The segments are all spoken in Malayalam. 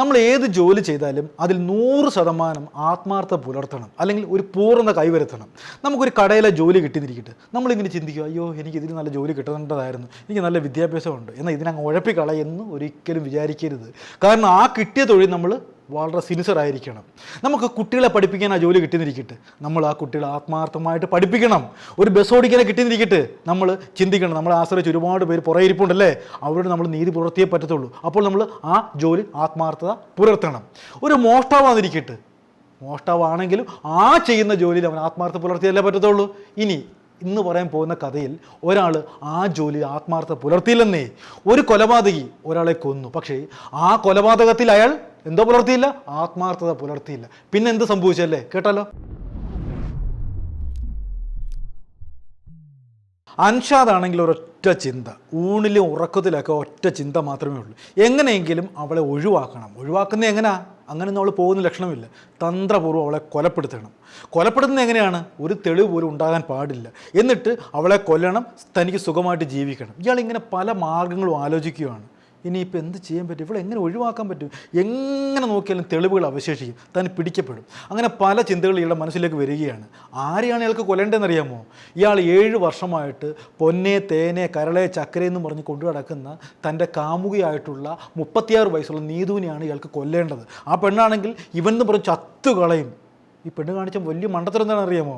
നമ്മൾ ഏത് ജോലി ചെയ്താലും അതിൽ നൂറ് ശതമാനം ആത്മാർത്ഥ പുലർത്തണം. അല്ലെങ്കിൽ ഒരു പൂർണ കൈവരുത്തണം. നമുക്കൊരു കടയിലെ ജോലി കിട്ടിയിരിക്കട്ടെ നമ്മളിങ്ങനെ ചിന്തിക്കുക അയ്യോ എനിക്ക് ഇതിന് നല്ല ജോലി കിട്ടേണ്ടതായിരുന്നു. എനിക്ക് നല്ല വിദ്യാഭ്യാസമുണ്ട്. എന്നാൽ ഇതിനങ്ങ് ഉഴപ്പിക്കളയെന്ന് ഒരിക്കലും വിചാരിക്കരുത്. കാരണം ആ കിട്ടിയ തൊഴിൽ നമ്മൾ വളരെ സിൻസിയർ ആയിരിക്കണം. നമുക്ക് കുട്ടികളെ പഠിപ്പിക്കാൻ ആ ജോലി കിട്ടിയിരിക്കട്ടെ നമ്മൾ ആ കുട്ടികളെ ആത്മാർത്ഥമായിട്ട് പഠിപ്പിക്കണം. ഒരു ബസ് ഓടിക്കാനെ കിട്ടിയിരിക്കട്ടെ നമ്മൾ ചിന്തിക്കണം. നമ്മളെ ആശ്രയിച്ച് ഒരുപാട് പേര് പുറയിരിപ്പുണ്ടല്ലേ അവരോട് നമ്മൾ നീതി പുലർത്തിയേ പറ്റത്തുള്ളൂ. അപ്പോൾ നമ്മൾ ആ ജോലി ആത്മാർത്ഥത പുലർത്തണം. ഒരു മോഷ്ടാവാതിരിക്കട്ടെ മോഷ്ടാവാണെങ്കിലും ആ ചെയ്യുന്ന ജോലിയിൽ അവൻ ആത്മാർത്ഥ പുലർത്തിയല്ലേ പറ്റത്തുള്ളൂ. ഇനി ഇന്ന് പറയാൻ പോകുന്ന കഥയിൽ ഒരാൾ ആ ജോലി ആത്മാർത്ഥ പുലർത്തിയില്ലെന്നേ. ഒരു കൊലപാതകി ഒരാളെ കൊന്നു. പക്ഷേ ആ കൊലപാതകത്തിൽ അയാൾ എന്തോ പുലർത്തിയില്ല? ആത്മാർത്ഥത പുലർത്തിയില്ല. പിന്നെ എന്ത് സംഭവിച്ചല്ലേ? കേട്ടാലോ? അൻഷാദാണെങ്കിൽ ഒരൊറ്റ ചിന്ത. ഊണിലും ഉറക്കത്തിലൊക്കെ ഒറ്റ ചിന്ത മാത്രമേ ഉള്ളൂ. എങ്ങനെയെങ്കിലും അവളെ ഒഴിവാക്കണം. ഒഴിവാക്കുന്നത് എങ്ങനെയാ അങ്ങനെയൊന്നും അവൾ പോകുന്ന ലക്ഷണമില്ല. തന്ത്രപൂർവം അവളെ കൊലപ്പെടുത്തണം. കൊലപ്പെടുത്തുന്നത് എങ്ങനെയാണ്? ഒരു തെളിവ് പോലും ഉണ്ടാകാൻ പാടില്ല. എന്നിട്ട് അവളെ കൊല്ലണം തനിക്ക് സുഖമായിട്ട് ജീവിക്കണം. ഇയാൾ ഇങ്ങനെ പല മാർഗങ്ങളും ആലോചിക്കുകയാണ്. ഇനിയിപ്പോൾ എന്ത് ചെയ്യാൻ പറ്റും? ഇവിടെ എങ്ങനെ ഒഴിവാക്കാൻ പറ്റും? എങ്ങനെ നോക്കിയാലും തെളിവുകൾ അവശേഷിക്കും. താൻ പിടിക്കപ്പെടും. അങ്ങനെ പല ചിന്തകൾ ഇയാളുടെ മനസ്സിലേക്ക് വരികയാണ്. ആരെയാണ് ഇയാൾക്ക് കൊല്ലേണ്ടതെന്ന് അറിയാമോ ഇയാൾ ഏഴ് വർഷമായിട്ട് പൊന്നെ തേനെ കരളെ ചക്കര എന്നും പറഞ്ഞ് കൊണ്ടു നടക്കുന്ന തന്റെ കാമുകിയായിട്ടുള്ള മുപ്പത്തിയാറ് വയസ്സുള്ള നീതുവിനെയാണ് ഇയാൾക്ക് കൊല്ലേണ്ടത്. ആ പെണ്ണാണെങ്കിൽ ഇവൻ എന്ന് പറഞ്ഞ് ചത്തുകളയും. ഈ പെണ്ണ് കാണിച്ച വലിയ മണ്ടത്തരം എന്താണ് അറിയാമോ?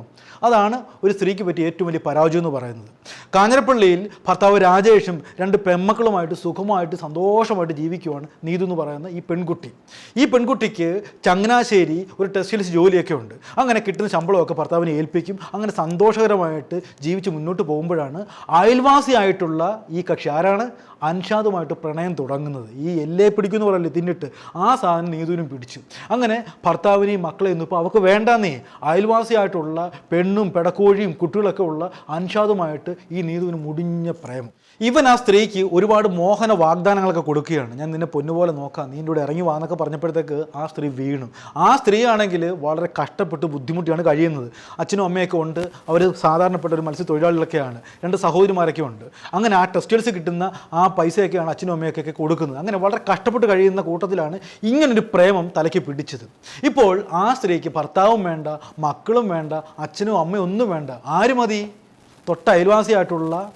അതാണ് ഒരു സ്ത്രീക്ക് പറ്റിയ ഏറ്റവും വലിയ പരാജയം എന്ന് പറയുന്നത്. കാഞ്ഞിരപ്പള്ളിയിൽ ഭർത്താവ് രാജേഷും രണ്ട് പെമ്മക്കളുമായിട്ട് സുഖമായിട്ട് സന്തോഷമായിട്ട് ജീവിക്കുവാണ് നീതു എന്ന് പറയുന്ന ഈ പെൺകുട്ടി. ഈ പെൺകുട്ടിക്ക് ചങ്ങനാശ്ശേരി ഒരു ടെക്സ്റ്റൈൽസ് ജോലിയൊക്കെ ഉണ്ട്. അങ്ങനെ കിട്ടുന്ന ശമ്പളമൊക്കെ ഭർത്താവിനെ ഏൽപ്പിക്കും. അങ്ങനെ സന്തോഷകരമായിട്ട് ജീവിച്ച് മുന്നോട്ട് പോകുമ്പോഴാണ് അയൽവാസിയായിട്ടുള്ള ഈ കക്ഷി. ആരാണ്? അൻഷാദുമായിട്ട് പ്രണയം തുടങ്ങുന്നത്. ഈ എല്ലേ പിടിക്കുന്നു പറയല്ലേ തിന്നിട്ട്. ആ സാധനം നീതുവിനും പിടിച്ചു. അങ്ങനെ ഭർത്താവിനെയും മക്കളെയും ഇപ്പോൾ അവർക്ക് വേണ്ടാന്നേ. അയൽവാസിയായിട്ടുള്ള പെണ്ണും പെടക്കോഴിയും കുട്ടികളൊക്കെ ഉള്ള അൻഷാദുമായിട്ട് ഈ നീതുവിന് മുടിഞ്ഞ പ്രേമം. ഇവൻ ആ സ്ത്രീക്ക് ഒരുപാട് മോഹന വാഗ്ദാനങ്ങളൊക്കെ കൊടുക്കുകയാണ്. ഞാൻ നിന്നെ പൊന്നുപോലെ നോക്കാം. നീ എന്റെ ഇറങ്ങി വാന്നൊക്കെ പറഞ്ഞപ്പോഴത്തേക്ക് ആ സ്ത്രീ വീണു. ആ സ്ത്രീ ആണെങ്കിൽ വളരെ കഷ്ടപ്പെട്ട് ബുദ്ധിമുട്ടിയാണ് കഴിയുന്നത്. അച്ഛനും അമ്മയൊക്കെ ഉണ്ട്. അവർ സാധാരണപ്പെട്ട ഒരു മത്സ്യത്തൊഴിലാളികളൊക്കെയാണ്. രണ്ട് സഹോദരിമാരൊക്കെ ഉണ്ട്. അങ്ങനെ ആ ടെക്സ്റ്റൈൽസ് കിട്ടുന്ന ആ പൈസയൊക്കെയാണ് അച്ഛനും അമ്മയൊക്കെ കൊടുക്കുന്നത്. അങ്ങനെ വളരെ കഷ്ടപ്പെട്ട് കഴിയുന്ന കൂട്ടത്തിലാണ് ഇങ്ങനൊരു പ്രേമം തലയ്ക്ക് പിടിച്ചത്. ഇപ്പോൾ ആ സ്ത്രീക്ക് ഭർത്താവും വേണ്ട മക്കളും വേണ്ട അച്ഛനും അമ്മയും ഒന്നും വേണ്ട. ആര് മതി? തൊട്ട അയൽവാസിയായിട്ടുള്ള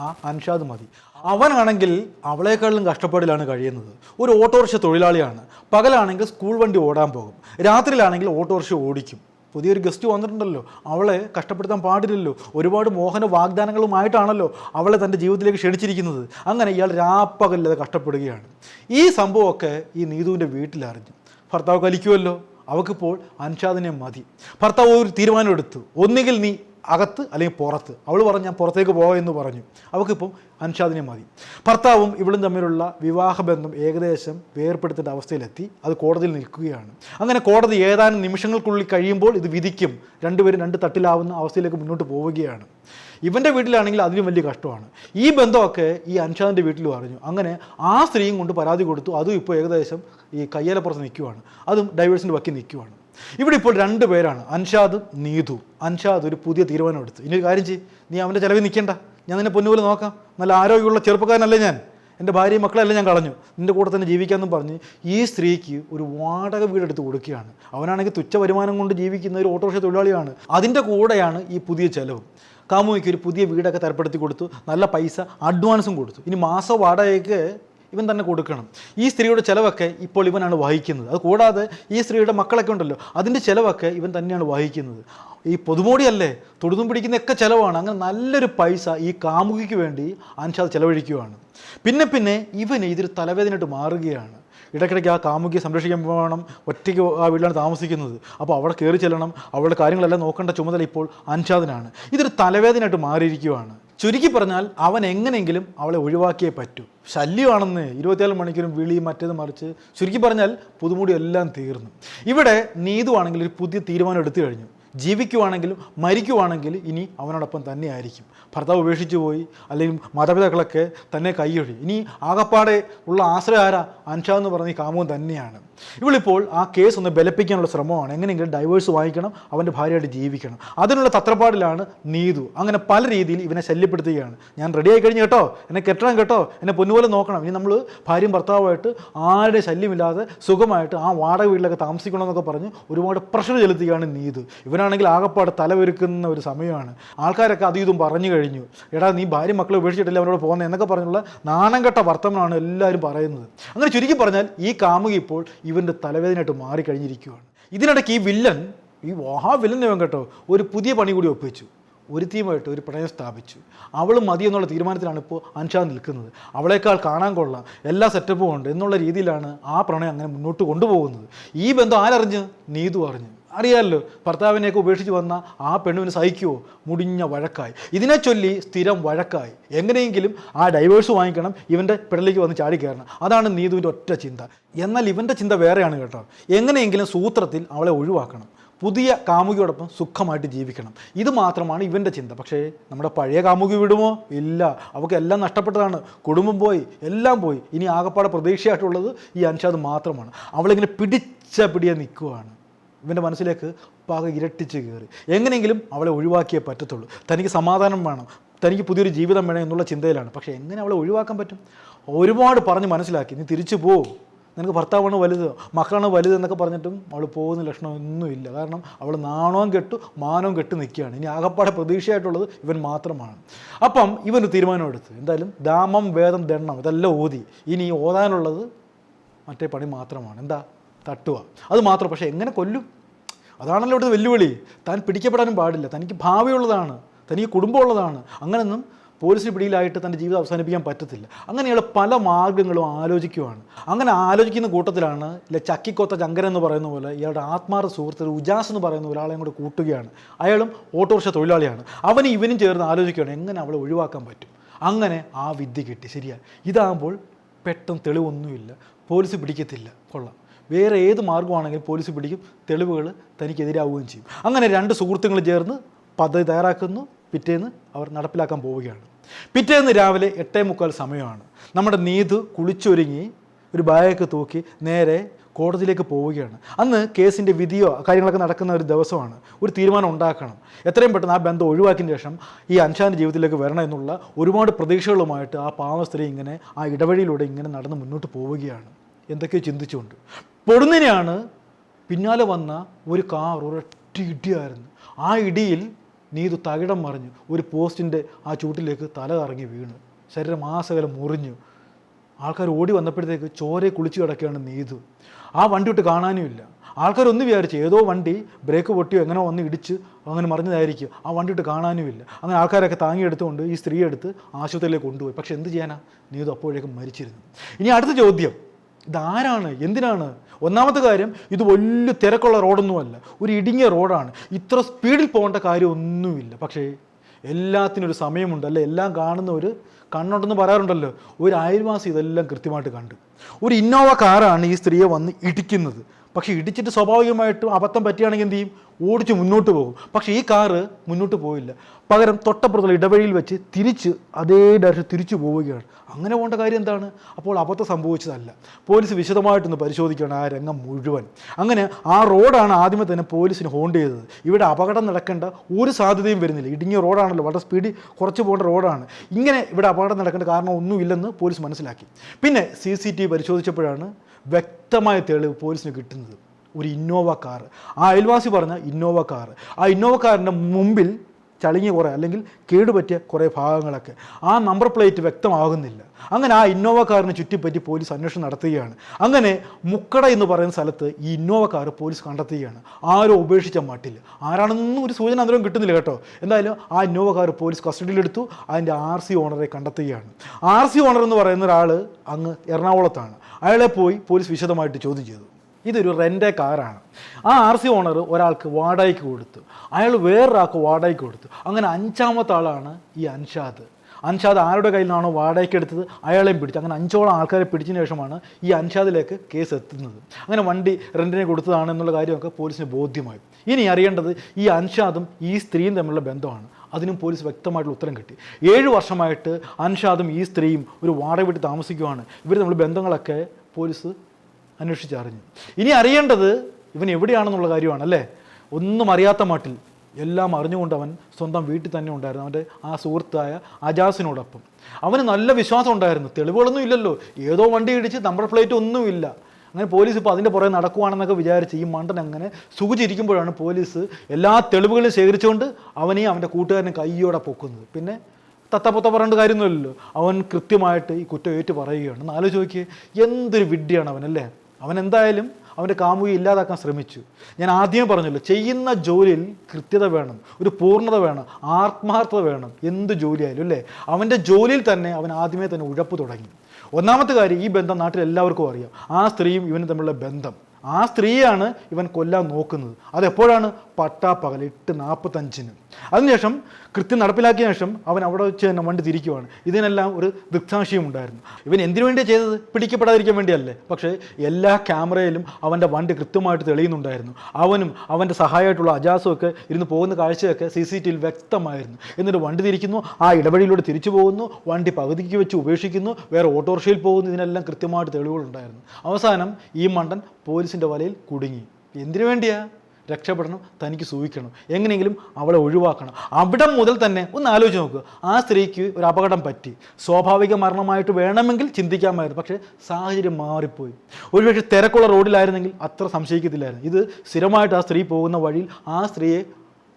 ആ അൻഷാദ് മതി. അവനാണെങ്കിൽ അവളെക്കാളിലും കഷ്ടപ്പാടിലാണ് കഴിയുന്നത്. ഒരു ഓട്ടോറിക്ഷ തൊഴിലാളിയാണ്. പകലാണെങ്കിൽ സ്കൂൾ വണ്ടി ഓടാൻ പോകും. രാത്രിയിലാണെങ്കിൽ ഓട്ടോറിക്ഷ ഓടിക്കും. പുതിയൊരു ഗസ്റ്റ് വന്നിട്ടുണ്ടല്ലോ. അവളെ കഷ്ടപ്പെടുത്താൻ പാടില്ലല്ലോ. ഒരുപാട് മോഹന വാഗ്ദാനങ്ങളുമായിട്ടാണല്ലോ അവളെ തന്റെ ജീവിതത്തിലേക്ക് ക്ഷണിച്ചിരിക്കുന്നത്. അങ്ങനെ ഇയാൾ രാപ്പകല്ലാതെ കഷ്ടപ്പെടുകയാണ്. ഈ സംഭവമൊക്കെ ഈ നീതുവിന്റെ വീട്ടിലറിഞ്ഞു. ഭർത്താവ് കലിക്കുമല്ലോ. അവൾക്കിപ്പോൾ അൻഷാദിനെ മതി. ഭർത്താവ് ഒരു തീരുമാനമെടുത്തു. ഒന്നുകിൽ നീ അകത്ത് അല്ലെങ്കിൽ പുറത്ത്. അവൾ പറഞ്ഞു ഞാൻ പുറത്തേക്ക് പോകാമെന്ന് പറഞ്ഞു. അവൾക്കിപ്പം അൻഷാദിനെ മതി. ഭർത്താവും ഇവളും തമ്മിലുള്ള വിവാഹബന്ധം ഏകദേശം വേർപ്പെടുത്തേണ്ട അവസ്ഥയിലെത്തി. അത് കോടതിയിൽ നിൽക്കുകയാണ്. അങ്ങനെ കോടതി ഏതാനും നിമിഷങ്ങൾക്കുള്ളിൽ കഴിയുമ്പോൾ ഇത് വിധിക്കും. രണ്ടുപേരും രണ്ട് തട്ടിലാവുന്ന അവസ്ഥയിലേക്ക് മുന്നോട്ട് പോവുകയാണ്. ഇവന്റെ വീട്ടിലാണെങ്കിൽ അതിലും വലിയ കഷ്ടമാണ്. ഈ ബന്ധമൊക്കെ ഈ അൻഷാദിന്റെ വീട്ടിലും പറഞ്ഞു അങ്ങനെ ആ സ്ത്രീയും കൊണ്ട് പരാതി കൊടുത്തു. അതും ഇപ്പോൾ ഏകദേശം ഈ കയ്യേലപ്പുറത്ത് നിൽക്കുവാണ്. അതും ഡൈവേഴ്സിന്റെ വക്കി നിൽക്കുവാണ്. ഇവിടെ ഇപ്പോൾ രണ്ട് പേരാണ്. അൻഷാദ് നീതു. അൻഷാദ് ഒരു പുതിയ തീരുമാനം എടുത്തു. ഇനി ഒരു കാര്യം ചെയ്യും. നീ അവന്റെ ചിലവിൽ നിൽക്കണ്ട. ഞാൻ നിന്നെ പൊന്നുപോലെ നോക്കാം. നല്ല ആരോഗ്യമുള്ള ചെറുപ്പക്കാരനല്ലേ ഞാൻ. എന്റെ ഭാര്യയും മക്കളെല്ലാം ഞാൻ കളഞ്ഞു. നിന്റെ കൂടെ തന്നെ ജീവിക്കാമെന്നും പറഞ്ഞ് ഈ സ്ത്രീക്ക് ഒരു വാടക വീടെടുത്ത് കൊടുക്കുകയാണ്. അവനാണെങ്കിൽ തുച്ഛ വരുമാനം കൊണ്ട് ജീവിക്കുന്ന ഒരു ഓട്ടോറിക്ഷ തൊഴിലാളിയാണ്. അതിന്റെ കൂടെയാണ് ഈ പുതിയ ചിലവ്. കാമുവിക്ക് ഒരു പുതിയ വീടൊക്കെ തരപ്പെടുത്തി കൊടുത്തു. നല്ല പൈസ അഡ്വാൻസും കൊടുത്തു. ഇനി മാസ വാടകയ്ക്ക് ഇവൻ തന്നെ കൊടുക്കണം. ഈ സ്ത്രീയുടെ ചിലവൊക്കെ ഇപ്പോൾ ഇവനാണ് വഹിക്കുന്നത്. അത് കൂടാതെ ഈ സ്ത്രീയുടെ മക്കളൊക്കെ ഉണ്ടല്ലോ അതിന്റെ ചിലവൊക്കെ ഇവൻ തന്നെയാണ് വഹിക്കുന്നത്. ഈ പൊതുമോടിയല്ലേ തൊടുതും പിടിക്കുന്നൊക്കെ ചിലവാണ്. അങ്ങനെ നല്ലൊരു പൈസ ഈ കാമുകിക്ക് വേണ്ടി അൻഷാദ് ചിലവഴിക്കുകയാണ്. പിന്നെ പിന്നെ ഇവന് ഇതൊരു തലവേദനയായിട്ട് മാറുകയാണ്. ഇടയ്ക്കിടയ്ക്ക് ആ കാമുകിയെ സംരക്ഷിക്കാൻ പോകണം. ഒറ്റയ്ക്ക് ആ വീട്ടിലാണ് താമസിക്കുന്നത്. അപ്പോൾ അവിടെ കയറി ചെല്ലണം. അവളുടെ കാര്യങ്ങളെല്ലാം നോക്കേണ്ട ചുമതല ഇപ്പോൾ അൻഷാദിനാണ് ഇതൊരു തലവേദനയായിട്ട് മാറിയിരിക്കുകയാണ് ചുരുക്കി പറഞ്ഞാൽ അവൻ എങ്ങനെയെങ്കിലും അവളെ ഒഴിവാക്കിയേ പറ്റൂ. ശല്യമാണെന്ന് ഇരുപത്തിനാല് മണിക്കൂറും വിളി മറ്റേത് മറിച്ച് ചുരുക്കി പറഞ്ഞാൽ പുതുമുടി എല്ലാം തീർന്നു. ഇവിടെ നീതു ആണെങ്കിൽ ഒരു പുതിയ തീരുമാനം എടുത്തു കഴിഞ്ഞു. ജീവിക്കുവാണെങ്കിലും മരിക്കുവാണെങ്കിൽ ഇനി അവനോടൊപ്പം തന്നെയായിരിക്കും ഭർത്താവ് ഉപേക്ഷിച്ചു പോയി അല്ലെങ്കിൽ മാതാപിതാക്കളൊക്കെ തന്നെ കൈയൊഴി ഇനി ആകപ്പാടെ ഉള്ള ആശ്രയ ആരാ? അൻഷാ എന്ന് പറഞ്ഞ കാമുകൻ തന്നെയാണ്. ഇവളിപ്പോൾ ആ കേസ് ഒന്ന് ബലപ്പിക്കാനുള്ള ശ്രമമാണ്. എങ്ങനെയെങ്കിലും ഡൈവേഴ്സ് വാങ്ങിക്കണം അവന്റെ ഭാര്യയായിട്ട് ജീവിക്കണം. അതിനുള്ള തത്രപ്പാടിലാണ് നീതു. അങ്ങനെ പല രീതിയിൽ ഇവനെ ശല്യപ്പെടുത്തുകയാണ്. ഞാൻ റെഡി ആയി കഴിഞ്ഞ് കേട്ടോ. എന്നെ കെട്ടണം കേട്ടോ. എന്നെ പൊന്നുപോലെ നോക്കണം. ഇനി നമ്മൾ ഭാര്യയും ഭർത്താവുമായിട്ട് ആരുടെ ശല്യമില്ലാതെ സുഖമായിട്ട് ആ വാടക വീട്ടിലൊക്കെ താമസിക്കണമെന്നൊക്കെ പറഞ്ഞ് ഒരുപാട് പ്രഷർ ചെലുത്തുകയാണ് നീതു. ഇവനാണെങ്കിൽ ആകപ്പാട് തലവെരുക്കുന്ന ഒരു സമയമാണ്. ആൾക്കാരൊക്കെ അതും ഇതും പറഞ്ഞു കഴിഞ്ഞു. എടാ നീ ഭാര്യ മക്കളെ ഉപേക്ഷിച്ചിട്ടില്ല അവനോട് പോകുന്നത് എന്നൊക്കെ പറഞ്ഞുള്ള നാണം കെട്ട വർത്തമാനമാണ് എല്ലാവരും പറയുന്നത്. അങ്ങനെ ചുരുക്കി പറഞ്ഞാൽ ഈ കാമുകി ഇപ്പോൾ ഇവന്റെ തലവേദനയായിട്ട് മാറിക്കഴിഞ്ഞിരിക്കുകയാണ് ഇതിനിടയ്ക്ക് ഈ വില്ലൻ ഈ മഹാ വില്ലൻ ഇവൻ കേട്ടോ ഒരു പുതിയ പണി കൂടി ഒപ്പിച്ചു. ഒരു തീമായിട്ട് ഒരു പ്രണയം സ്ഥാപിച്ചു. അവൾ മതി എന്നുള്ള തീരുമാനത്തിലാണ് ഇപ്പോൾ അൻഷാ നിൽക്കുന്നത്. അവളേക്കാൾ കാണാൻ കൊള്ളാം എല്ലാ സെറ്റപ്പും ഉണ്ട് എന്നുള്ള രീതിയിലാണ് ആ പ്രണയം അങ്ങനെ മുന്നോട്ട് കൊണ്ടുപോകുന്നത്. ഈ ബന്ധം ആരറിഞ്ഞ്? നീതു അറിഞ്ഞ്. അറിയാമല്ലോ ഭർത്താവിനെയൊക്കെ ഉപേക്ഷിച്ച് വന്ന ആ പെണ്ണുവിന് സഹിക്കുമോ മുടിഞ്ഞ വഴക്കായി. ഇതിനെ ചൊല്ലി സ്ഥിരം വഴക്കായി. എങ്ങനെയെങ്കിലും ആ ഡൈവേഴ്സ് വാങ്ങിക്കണം ഇവന്റെ പിടലേക്ക് വന്ന് ചാടി കയറണം. അതാണ് നീതുവിന്റെ ഒറ്റ ചിന്ത. എന്നാൽ ഇവന്റെ ചിന്ത വേറെയാണ് കേട്ടോ. എങ്ങനെയെങ്കിലും സൂത്രത്തിൽ അവളെ ഒഴിവാക്കണം. പുതിയ കാമുകിയോടൊപ്പം സുഖമായിട്ട് ജീവിക്കണം. ഇത് മാത്രമാണ് ഇവന്റെ ചിന്ത. പക്ഷേ നമ്മുടെ പഴയ കാമുകി വിടുമോ? ഇല്ല. അവൾക്ക് എല്ലാം നഷ്ടപ്പെട്ടതാണ്. കുടുംബം പോയി എല്ലാം പോയി. ഇനി ആകപ്പാടെ പ്രതീക്ഷയായിട്ടുള്ളത് ഈ അൻഷാദ് മാത്രമാണ്. അവളിങ്ങനെ പിടിച്ച പിടിയെ നിൽക്കുവാണ്. ഇവന്റെ മനസ്സിലേക്ക് പാകം ഇരട്ടിച്ച് കയറി. എങ്ങനെയെങ്കിലും അവളെ ഒഴിവാക്കിയേ പറ്റത്തുള്ളൂ. തനിക്ക് സമാധാനം വേണം. തനിക്ക് പുതിയൊരു ജീവിതം വേണം എന്നുള്ള ചിന്തയിലാണ്. പക്ഷേ എങ്ങനെ അവളെ ഒഴിവാക്കാൻ പറ്റും? ഒരുപാട് പറഞ്ഞ് മനസ്സിലാക്കി. നീ തിരിച്ചു പോ. നിനക്ക് ഭർത്താവാണ് വലുത്. മക്കളാണ് വലുത് എന്നൊക്കെ പറഞ്ഞിട്ടും അവൾ പോകുന്ന ലക്ഷണമൊന്നുമില്ല കാരണം അവൾ നാണവും കെട്ടു മാനവും കെട്ട് നിൽക്കുകയാണ്. ഇനി ആകപ്പാടെ പ്രതീക്ഷയായിട്ടുള്ളത് ഇവൻ മാത്രമാണ്. അപ്പം ഇവന് തീരുമാനമെടുത്ത് എന്തായാലും ദാമം വേദം ദണ്ണം ഇതെല്ലാം ഓതി. ഇനി ഓതാനുള്ളത് മറ്റേ പണി മാത്രമാണ്. എന്താ? തട്ടുക. അത് മാത്രം. പക്ഷേ എങ്ങനെ കൊല്ലും? അതാണല്ലോ ഇവിടുത്തെ വെല്ലുവിളി. താൻ പിടിക്കപ്പെടാനും പാടില്ല. തനിക്ക് ഭാവിയുള്ളതാണ്. തനിക്ക് കുടുംബമുള്ളതാണ്. അങ്ങനെയൊന്നും പോലീസിന് പിടിയിലായിട്ട് തന്റെ ജീവിതം അവസാനിപ്പിക്കാൻ പറ്റത്തില്ല. അങ്ങനെയുള്ള പല മാർഗങ്ങളും ആലോചിക്കുവാണ്. അങ്ങനെ ആലോചിക്കുന്ന കൂട്ടത്തിലാണ് ഇല്ല ചക്കിക്കൊത്ത ചങ്കരൻ എന്ന് പറയുന്ന പോലെ ഇയാളുടെ ആത്മാർത്ഥ സുഹൃത്ത് ഉജാസ് എന്ന് പറയുന്ന ഒരാളെയും കൂടെ കൂട്ടുകയാണ്. അയാളും ഓട്ടോറിക്ഷ തൊഴിലാളിയാണ്. അവനും ഇവനും ചേർന്ന് ആലോചിക്കുകയാണ് എങ്ങനെ അവളെ ഒഴിവാക്കാൻ പറ്റും? അങ്ങനെ ആ വിദ്യ കിട്ടി. ശരിയാ. ഇതാകുമ്പോൾ പെട്ടെന്ന് തെളിവൊന്നുമില്ല. പോലീസ് പിടിക്കത്തില്ല. കൊള്ളാം. വേറെ ഏത് മാർഗമാണെങ്കിലും പോലീസ് പിടിക്കും തെളിവുകൾ തനിക്കെതിരാവുകയും ചെയ്യും. അങ്ങനെ രണ്ട് സുഹൃത്തുക്കൾ ചേർന്ന് പദ്ധതി തയ്യാറാക്കുന്നു. പിറ്റേന്ന് അവർ നടപ്പിലാക്കാൻ പോവുകയാണ്. പിറ്റേന്ന് രാവിലെ എട്ടേ മുക്കാൽ സമയമാണ്. നമ്മുടെ നീതു കുളിച്ചൊരുങ്ങി ഒരു ബാഗൊക്കെ തൂക്കി നേരെ കോടതിയിലേക്ക് പോവുകയാണ്. അന്ന് കേസിന്റെ വിധിയോ കാര്യങ്ങളൊക്കെ നടക്കുന്ന ഒരു ദിവസമാണ്. ഒരു തീരുമാനം ഉണ്ടാക്കണം. എത്രയും പെട്ടെന്ന് ആ ബന്ധം ഒഴിവാക്കിയതിന് ശേഷം ഈ അൻഷാന്റെ ജീവിതത്തിലേക്ക് വരണം എന്നുള്ള ഒരുപാട് പ്രതീക്ഷകളുമായിട്ട് ആ പാവ സ്ത്രീ ഇങ്ങനെ ആ ഇടവഴിയിലൂടെ ഇങ്ങനെ നടന്ന് മുന്നോട്ട് പോവുകയാണ്. എന്തൊക്കെയോ ചിന്തിച്ചുകൊണ്ട്. പൊടുന്നിനെയാണ് പിന്നാലെ വന്ന ഒരു കാർ ഒരൊറ്റ ഇടിയായിരുന്നു. ആ ഇടിയിൽ നീതു തകിടം മറിഞ്ഞു. ഒരു പോസ്റ്റിന്റെ ആ ചൂട്ടിലേക്ക് തല കറങ്ങി വീണു. ശരീരം ആസകലം മുറിഞ്ഞു. ആൾക്കാർ ഓടി വന്നപ്പോഴത്തേക്ക് ചോരയെ കുളിച്ചു കിടക്കുകയാണ് നീതു. ആ വണ്ടി വിട്ട് കാണാനുമില്ല ആൾക്കാരൊന്ന് വിചാരിച്ചു ഏതോ വണ്ടി ബ്രേക്ക് പൊട്ടിയോ എങ്ങനെ വന്ന് ഇടിച്ച് അങ്ങനെ മറിഞ്ഞതായിരിക്കും. ആ വണ്ടി വിട്ട് കാണാനുമില്ല അങ്ങനെ ആൾക്കാരൊക്കെ താങ്ങിയെടുത്തുകൊണ്ട് ഈ സ്ത്രീ എടുത്ത് ആശുപത്രിയിലേക്ക് കൊണ്ടുപോയി. പക്ഷെ എന്ത് ചെയ്യാനാ? നീതു അപ്പോഴേക്കും മരിച്ചിരുന്നു. ഇനി അടുത്ത ചോദ്യം. ഇതാരാണ്? എന്തിനാണ് ഒന്നാമത്തെ കാര്യം ഇത് വലിയ തിരക്കുള്ള റോഡൊന്നുമല്ല. ഒരു ഇടുങ്ങിയ റോഡാണ്. ഇത്ര സ്പീഡിൽ പോകേണ്ട കാര്യമൊന്നുമില്ല. പക്ഷേ എല്ലാത്തിനൊരു സമയമുണ്ട്. അല്ലെ? എല്ലാം കാണുന്ന ഒരു കണ്ണുണ്ടെന്ന് പറയാറുണ്ടല്ലോ. ഒരു അയൽവാസി ഇതെല്ലാം കൃത്യമായിട്ട് കണ്ടു. ഒരു ഇന്നോവ കാറാണ് ഈ സ്ത്രീയെ വന്ന് ഇടിക്കുന്നത്. പക്ഷേ ഇടിച്ചിട്ട് സ്വാഭാവികമായിട്ടും അബദ്ധം പറ്റുകയാണെങ്കിൽ എന്ത് ചെയ്യും? ഓടിച്ച് മുന്നോട്ട് പോകും. പക്ഷേ ഈ കാറ് മുന്നോട്ട് പോയില്ല. പകരം തൊട്ടപ്പുറത്തുള്ള ഇടവഴിയിൽ വെച്ച് തിരിച്ച് അതേ ഡയറക്ഷൻ തിരിച്ചു പോവുകയാണ്. അങ്ങനെ പോകേണ്ട കാര്യം എന്താണ്? അപ്പോൾ അബദ്ധം സംഭവിച്ചതല്ല. പോലീസ് വിശദമായിട്ടൊന്ന് പരിശോധിക്കുകയാണ് ആ രംഗം മുഴുവൻ. അങ്ങനെ ആ റോഡാണ് ആദ്യമേ തന്നെ പോലീസിന് ഹോണ്ട് ചെയ്തത്. ഇവിടെ അപകടം നടക്കേണ്ട ഒരു സാധ്യതയും വരുന്നില്ല. ഇടുങ്ങിയ റോഡാണല്ലോ. വളരെ സ്പീഡിൽ കുറച്ച് പോകേണ്ട റോഡാണ്. ഇങ്ങനെ ഇവിടെ അപകടം നടക്കേണ്ട കാരണം ഒന്നുമില്ലെന്ന് പോലീസ് മനസ്സിലാക്കി. പിന്നെ സി പരിശോധിച്ചപ്പോഴാണ് വ്യക്തമായ തെളിവ് പോലീസിന് കിട്ടുന്നത് ഒരു ഇന്നോവ കാർ. ആ അയൽവാസി പറഞ്ഞ ഇന്നോവ കാർ. ആ ഇന്നോവ കാറിന്റെ മുമ്പിൽ ചളിങ്ങിയ കുറേ അല്ലെങ്കിൽ കേടുപറ്റിയ കുറേ ഭാഗങ്ങളൊക്കെ. ആ നമ്പർ പ്ലേറ്റ് വ്യക്തമാകുന്നില്ല. അങ്ങനെ ആ ഇന്നോവ കാറിനെ ചുറ്റിപ്പറ്റി പോലീസ് അന്വേഷണം നടത്തുകയാണ്. അങ്ങനെ മുക്കട എന്ന് പറയുന്ന സ്ഥലത്ത് ഈ ഇന്നോവ കാർ പോലീസ് കണ്ടെത്തുകയാണ്. ആരും ഉപേക്ഷിച്ച മട്ടില്ല ആരാണെന്നൊന്നും ഒരു സൂചന അന്തരം കിട്ടുന്നില്ല കേട്ടോ. എന്തായാലും ആ ഇന്നോവ കാർ പോലീസ് കസ്റ്റഡിയിലെടുത്തു. അതിന്റെ ആർ സി ഓണറെ കണ്ടെത്തുകയാണ്. ആർ സി ഓണർ എന്ന് പറയുന്ന ഒരാൾ അങ്ങ് എറണാകുളത്താണ്. അയാളെ പോയി പോലീസ് വിശദമായിട്ട് ചോദ്യം ചെയ്തു. ഇതൊരു റെന്റെ കാറാണ് ആ ആർ സി ഓണർ ഒരാൾക്ക് വാടകയ്ക്ക് കൊടുത്തു. അയാൾ വേറൊരാൾക്ക് വാടകയ്ക്ക് കൊടുത്തു. അങ്ങനെ അഞ്ചാമത്തെ ആളാണ് ഈ അൻഷാദ്. അൻഷാദ് ആരുടെ കയ്യിൽ നിന്നാണോ വാടകയ്ക്ക് എടുത്തത്? അയാളെയും പിടിച്ചു. അങ്ങനെ അഞ്ചോളം ആൾക്കാരെ പിടിച്ചതിന് ശേഷമാണ് ഈ അൻഷാദിലേക്ക് കേസ് എത്തുന്നത്. അങ്ങനെ വണ്ടി റെന്റിനെ കൊടുത്തതാണ് എന്നുള്ള കാര്യമൊക്കെ പോലീസിന് ബോധ്യമായി. ഇനി അറിയേണ്ടത് ഈ അൻഷാദും ഈ സ്ത്രീയും തമ്മിലുള്ള ബന്ധമാണ്. അതിനും പോലീസ് വ്യക്തമായിട്ടുള്ള ഉത്തരം കിട്ടി. ഏഴ് വർഷമായിട്ട് അൻഷാദും ഈ സ്ത്രീയും ഒരു വാടക വീട്ടിൽ താമസിക്കുവാണ്. ഇവർ നമ്മൾ ബന്ധങ്ങളൊക്കെ പോലീസ് അന്വേഷിച്ചറിഞ്ഞു ഇനി അറിയേണ്ടത് ഇവൻ എവിടെയാണെന്നുള്ള കാര്യമാണ് അല്ലേ? ഒന്നും അറിയാത്ത മട്ടിൽ എല്ലാം അറിഞ്ഞുകൊണ്ട് അവൻ സ്വന്തം വീട്ടിൽ തന്നെ ഉണ്ടായിരുന്നു അവന്റെ ആ സുഹൃത്തായ അജാസിനോടൊപ്പം. അവന് നല്ല വിശ്വാസം ഉണ്ടായിരുന്നു. തെളിവുകളൊന്നും ഇല്ലല്ലോ. ഏതോ വണ്ടി ഇടിച്ച് നമ്പർ പ്ലേറ്റ് ഒന്നുമില്ല. അങ്ങനെ പോലീസ് ഇപ്പോൾ അതിന്റെ പുറകെ നടക്കുവാണെന്നൊക്കെ വിചാരിച്ച് ഈ മണ്ടൻ അങ്ങനെ സുഖിച്ചിരിക്കുമ്പോഴാണ് പോലീസ് എല്ലാ തെളിവുകളും ശേഖരിച്ചുകൊണ്ട് അവനെയും അവന്റെ കൂട്ടുകാരനെ കയ്യോടെ പൊക്കുന്നത്. പിന്നെ തത്തപ്പൊത്ത പറയേണ്ട കാര്യമൊന്നുമില്ലല്ലോ. അവൻ കൃത്യമായിട്ട് ഈ കുറ്റം ഏറ്റു പറയുകയാണ്. നാലോ നോക്കിയേ എന്തൊരു വിഡ്ഢിയാണ് അവൻ അല്ലേ? അവൻ എന്തായാലും അവന്റെ കാമുകി ഇല്ലാതാക്കാൻ ശ്രമിച്ചു. ഞാൻ ആദ്യമേ പറഞ്ഞല്ലോ ചെയ്യുന്ന ജോലിയിൽ കൃത്യത വേണം ഒരു പൂർണത വേണം ആത്മാർത്ഥത വേണം. എന്ത് ജോലിയായാലും അല്ലേ? അവന്റെ ജോലിയിൽ തന്നെ അവൻ ആദ്യമേ തന്നെ ഉഴപ്പ് തുടങ്ങി. ഒന്നാമത്തെ കാര്യം ഈ ബന്ധം നാട്ടിൽ എല്ലാവർക്കും അറിയാം. ആ സ്ത്രീയും ഇവനും തമ്മിലുള്ള ബന്ധം. ആ സ്ത്രീയാണ് ഇവൻ കൊല്ലാൻ നോക്കുന്നത്. അതെപ്പോഴാണ്? പട്ടാപ്പകൽ എട്ട് നാൽപ്പത്തഞ്ചിന് അതിനുശേഷം കൃത്യം നടപ്പിലാക്കിയ ശേഷം അവൻ അവിടെ വെച്ച് തന്നെ വണ്ടി തിരിക്കുവാണ്. ഇതിനെല്ലാം ഒരു ദൃക്സാക്ഷിയും ഉണ്ടായിരുന്നു. ഇവൻ എന്തിനു വേണ്ടിയാണ് ചെയ്തത്? പിടിക്കപ്പെടാതിരിക്കാൻ വേണ്ടിയല്ലേ. പക്ഷേ എല്ലാ ക്യാമറയിലും അവന്റെ വണ്ടി കൃത്യമായിട്ട് തെളിയുന്നുണ്ടായിരുന്നു. അവനും അവന്റെ സഹായമായിട്ടുള്ള അജാസും ഒക്കെ ഇരുന്ന് പോകുന്ന കാഴ്ചയൊക്കെ സി സി ടിയിൽ വ്യക്തമായിരുന്നു. എന്നിട്ട് വണ്ടി തിരിക്കുന്നു ആ ഇടവഴിയിലൂടെ തിരിച്ചു പോകുന്നു വണ്ടി പകുതിക്ക് വെച്ച് ഉപേക്ഷിക്കുന്നു വേറെ ഓട്ടോറിക്ഷയിൽ പോകുന്നു. ഇതിനെല്ലാം കൃത്യമായിട്ട് തെളിവുകളുണ്ടായിരുന്നു. അവസാനം ഈ മണ്ടൻ പോലീസിന്റെ വലയിൽ കുടുങ്ങി. എന്തിനു വേണ്ടിയാ? രക്ഷപ്പെടണം തനിക്ക് സൂഹിക്കണം. എങ്ങനെയെങ്കിലും അവളെ ഒഴിവാക്കണം. അവിടെ മുതൽ തന്നെ ഒന്ന് ആലോചിച്ച് നോക്കുക ആ സ്ത്രീക്ക് ഒരു അപകടം പറ്റി. സ്വാഭാവിക മരണമായിട്ട് വേണമെങ്കിൽ ചിന്തിക്കാമായിരുന്നു. പക്ഷേ സാഹചര്യം മാറിപ്പോയി. ഒരുപക്ഷെ തിരക്കുള്ള റോഡിലായിരുന്നെങ്കിൽ അത്ര സംശയിക്കത്തില്ലായിരുന്നു. ഇത് സ്ഥിരമായിട്ട് ആ സ്ത്രീ പോകുന്ന വഴിയിൽ ആ സ്ത്രീയെ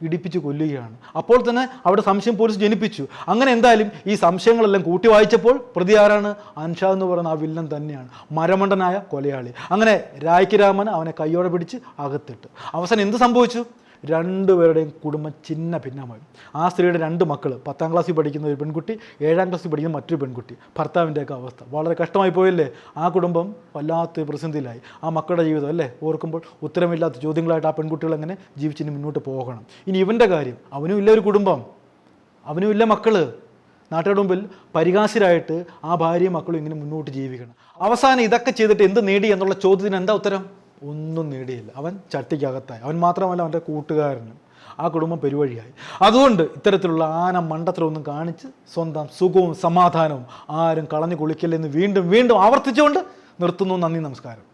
ഇടിപ്പിച്ച് കൊല്ലുകയാണ്. അപ്പോൾ തന്നെ അവിടെ സംശയം പോലീസ് ജനിപ്പിച്ചു. അങ്ങനെ എന്തായാലും ഈ സംശയങ്ങളെല്ലാം കൂട്ടി വായിച്ചപ്പോൾ പ്രതി ആരാണ്? അൻഷാ എന്ന് പറയുന്ന ആ വില്ലൻ തന്നെയാണ്. മരമണ്ടനായ കൊലയാളി. അങ്ങനെ രായ്ക്ക് രാമൻ അവനെ കൈയോടെ പിടിച്ച് അകത്തിട്ട്. അവസാനം എന്ത് സംഭവിച്ചു? രണ്ടുപേരുടെയും കുടുംബം ചിന്ന ഭിന്നമായി ആ സ്ത്രീയുടെ രണ്ട് മക്കൾ പത്താം ക്ലാസ്സിൽ പഠിക്കുന്ന ഒരു പെൺകുട്ടി ഏഴാം ക്ലാസ്സിൽ പഠിക്കുന്ന മറ്റൊരു പെൺകുട്ടി. ഭർത്താവിന്റെയൊക്കെ അവസ്ഥ. വളരെ കഷ്ടമായി പോയല്ലേ? ആ കുടുംബം വല്ലാത്ത പ്രതിസന്ധിയിലായി. ആ മക്കളുടെ ജീവിതം അല്ലേ? ഓർക്കുമ്പോൾ ഉത്തരമില്ലാത്ത ചോദ്യങ്ങളായിട്ട് ആ പെൺകുട്ടികൾ എങ്ങനെ ജീവിച്ചിന് മുന്നോട്ട് പോകണം? ഇനി ഇവന്റെ കാര്യം. അവനും ഇല്ല ഒരു കുടുംബം. അവനും ഇല്ല മക്കൾ. നാട്ടുകാരുടെ മുമ്പിൽ പരിഹാസ്യരായിട്ട് ആ ഭാര്യയും മക്കളും ഇങ്ങനെ മുന്നോട്ട് ജീവിക്കണം. അവസാനം ഇതൊക്കെ ചെയ്തിട്ട് എന്ത് നേടി എന്നുള്ള ചോദ്യത്തിന് എന്താ ഉത്തരം? ഒന്നും നേടിയില്ല. അവൻ ചട്ടിക്കകത്തായി. അവൻ മാത്രമല്ല അവന്റെ കൂട്ടുകാരനും. ആ കുടുംബം പെരുവഴിയായി. അതുകൊണ്ട് ഇത്തരത്തിലുള്ള ആന മണ്ടത്തിലൊന്നും കാണിച്ച് സ്വന്തം സുഖവും സമാധാനവും ആരും കളഞ്ഞു കുളിക്കില്ലെന്ന് വീണ്ടും വീണ്ടും ആവർത്തിച്ചുകൊണ്ട് നിർത്തുന്നു. നന്ദി നമസ്കാരം.